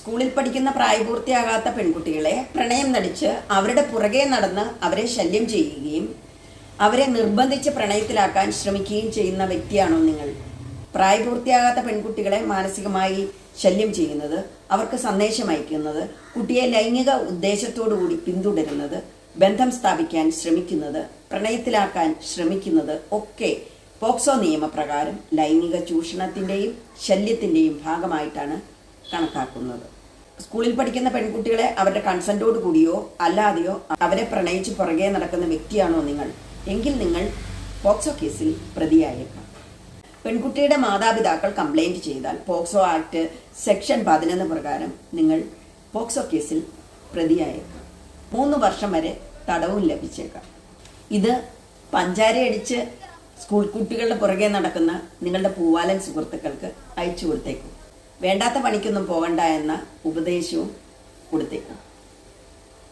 സ്കൂളിൽ പഠിക്കുന്ന പ്രായപൂർത്തിയാകാത്ത പെൺകുട്ടികളെ പ്രണയം നടിച്ച് അവരുടെ പുറകെ നടന്ന് അവരെ ശല്യം ചെയ്യുകയും അവരെ നിർബന്ധിച്ച് പ്രണയത്തിലാക്കാൻ ശ്രമിക്കുകയും ചെയ്യുന്ന വ്യക്തിയാണോ നിങ്ങൾ? പ്രായപൂർത്തിയാകാത്ത പെൺകുട്ടികളെ മാനസികമായി ശല്യം ചെയ്യുന്നത് അവർക്ക് സന്ദേശം അയക്കുന്നത് കുട്ടിയെ ലൈംഗിക ഉദ്ദേശത്തോടു കൂടി പിന്തുടരുന്നത് ബന്ധം സ്ഥാപിക്കാൻ ശ്രമിക്കുന്നത് പ്രണയത്തിലാക്കാൻ ശ്രമിക്കുന്നത് ഒക്കെ പോക്സോ നിയമപ്രകാരം ലൈംഗിക ചൂഷണത്തിന്റെയും ശല്യത്തിന്റെയും ഭാഗമായിട്ടാണ് കണക്കാക്കുന്നത്. സ്കൂളിൽ പഠിക്കുന്ന പെൺകുട്ടികളെ അവരുടെ കൺസെന്റോട് കൂടിയോ അല്ലാതെയോ അവരെ പ്രണയിച്ച് പുറകെ നടക്കുന്ന വ്യക്തിയാണോ നിങ്ങൾ? എങ്കിൽ നിങ്ങൾ പോക്സോ കേസിൽ പ്രതിയായേക്കാം. പെൺകുട്ടിയുടെ മാതാപിതാക്കൾ കംപ്ലൈന്റ് ചെയ്താൽ പോക്സോ ആക്ട് സെക്ഷൻ പതിനൊന്ന് പ്രകാരം നിങ്ങൾ പോക്സോ കേസിൽ പ്രതിയായേക്കാം. മൂന്ന് വർഷം വരെ തടവും ലഭിച്ചേക്കാം. ഇത് പഞ്ചാരയടിച്ച് സ്കൂൾ കുട്ടികളുടെ പുറകെ നടക്കുന്ന നിങ്ങളുടെ പൂവാലൻ സുഹൃത്തുക്കൾക്ക് അയച്ചു കൊടുത്തേക്കും. വേണ്ടാത്ത പണിക്കൊന്നും പോകണ്ട എന്ന ഉപദേശവും കൊടുത്തേക്കും.